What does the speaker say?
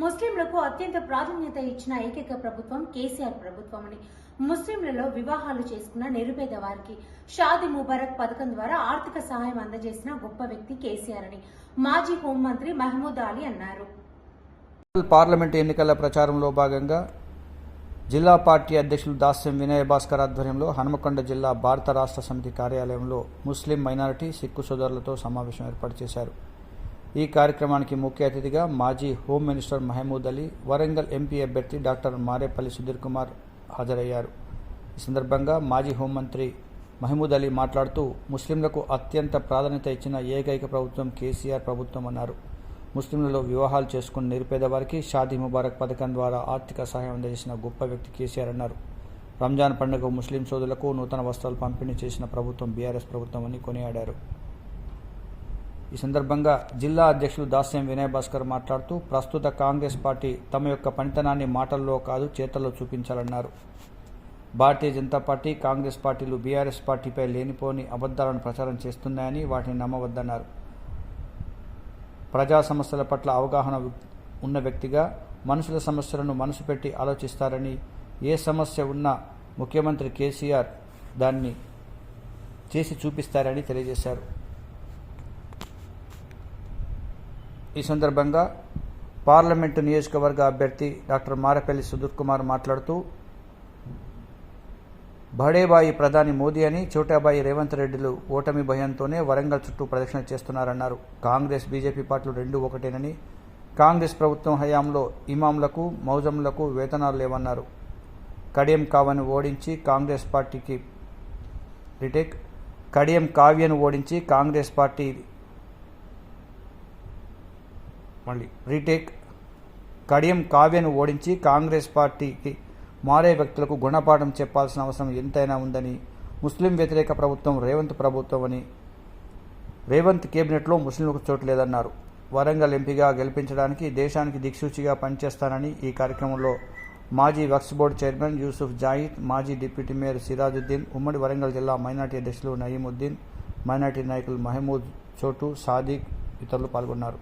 ముస్లింలకు అత్యంత ప్రాధాన్యత ఇచ్చిన ఏకైక ప్రభుత్వం కేసీఆర్ ప్రభుత్వం అని ముస్లింలలో వివాహాలు చేసుకున్న నిరుపేద వారికి షాది ముబారక్ పథకం ద్వారా ఆర్థిక సహాయం అందజేసిన గొప్ప వ్యక్తి కేసీఆర్ అని మాజీ హోంమంత్రి మహమూద్ అలీ అన్నారు. పార్లమెంట్ ఎన్నికల ప్రచారంలో భాగంగా జిల్లా పార్టీ అధ్యక్షులు దాస్యం వినయ భాస్కర్ ఆధ్వర్యంలో హనుమకొండ జిల్లా భారత రాష్ట్ర సమితి కార్యాలయంలో ముస్లిం మైనారిటీ సిక్కు సోదరులతో సమావేశం ఏర్పాటు చేశారు. ఈ కార్యక్రమానికి ముఖ్య అతిథిగా మాజీ home minister Mahmood Ali Warangal MP అభ్యర్థి డాక్టర్ మారేపల్లి సుధీర్ కుమార్ హాజరయ్యారు. ఈ సందర్భంగా మాజీ హోంమంత్రి మహమూద్ అలీ మాట్లాడుతూ ముస్లింలకు అత్యంత ప్రాధాన్యత ఇచ్చిన ఏకైక ప్రభుత్వం కేసీఆర్ ప్రభుత్వం అన్నారు. ముస్లింలలో వివాహాలు చేసుకున్న నిరుపేద వారికి షాదీ ముబారక్ పథకం ద్వారా ఆర్థిక సహాయం అందజేసిన గొప్ప వ్యక్తి కేసీఆర్ అన్నారు. రంజాన్ పండుగ ముస్లిం సోదరులకు నూతన వస్త్రాలు పంపిణీ చేసిన ప్రభుత్వం బీఆర్ఎస్ ప్రభుత్వం అని కొనియాడారు. ఈ సందర్భంగా జిల్లా అధ్యక్షులు దాస్యం వినయ్ భాస్కర్ మాట్లాడుతూ ప్రస్తుత కాంగ్రెస్ పార్టీ తమ యొక్క పనితనాన్ని మాటల్లో కాదు చేతల్లో చూపించాలన్నారు. భారతీయ జనతా పార్టీ కాంగ్రెస్ పార్టీలు బీఆర్ఎస్ పార్టీపై లేనిపోని అబద్ధాలను ప్రచారం చేస్తున్నాయని వాటిని నమ్మవద్దన్నారు. ప్రజా సమస్యల పట్ల అవగాహన ఉన్న వ్యక్తిగా మనుషుల సమస్యలను మనసు పెట్టి ఆలోచిస్తారని ఏ సమస్య ఉన్నా ముఖ్యమంత్రి కేసీఆర్ దాన్ని చేసి చూపిస్తారని తెలియజేశారు. ఈ సందర్భంగా పార్లమెంటు నియోజకవర్గ అభ్యర్థి డాక్టర్ మారపల్లి సుధీర్ కుమార్ మాట్లాడుతూ బడేబాయి ప్రధాని మోదీ అని చోటాబాయి రేవంత్ రెడ్డిలు ఓటమి భయంతోనే వరంగల్ చుట్టూ ప్రదక్షిణ చేస్తున్నారన్నారు. కాంగ్రెస్ బీజేపీ పార్టీలు రెండు ఒకటేనని కాంగ్రెస్ ప్రభుత్వం హయాంలో ఇమాంలకు మౌజంలకు వేతనాలు లేవన్నారు. కడియం కావని ఓడించి కాంగ్రెస్ పార్టీకి రిటేక్ కడియం కావ్యను ఓడించి కాంగ్రెస్ పార్టీ మళ్ళీ. రీటేక్. కడియం కావ్యను ఓడించి కాంగ్రెస్ పార్టీకి మారే వ్యక్తులకు గుణపాఠం చెప్పాల్సిన అవసరం ఎంతైనా ఉందని ముస్లిం వ్యతిరేక ప్రభుత్వం రేవంత్ ప్రభుత్వం అని రేవంత్ కేబినెట్లో ముస్లింలకు చోటు లేదన్నారు. వరంగల్ ఎంపీగా గెలిపించడానికి దేశానికి దిక్సూచిగా పనిచేస్తానని ఈ కార్యక్రమంలో మాజీ Waqf board chairman Yusuf Zayed మాజీ డిప్యూటీ మేయర్ సిరాజుద్దీన్ ఉమ్మడి వరంగల్ జిల్లా మైనార్టీ అధ్యక్షులు నయీముద్దీన్ మైనార్టీ నాయకులు మహమూద్ చోటు సాదిక్ ఇతరులు పాల్గొన్నారు.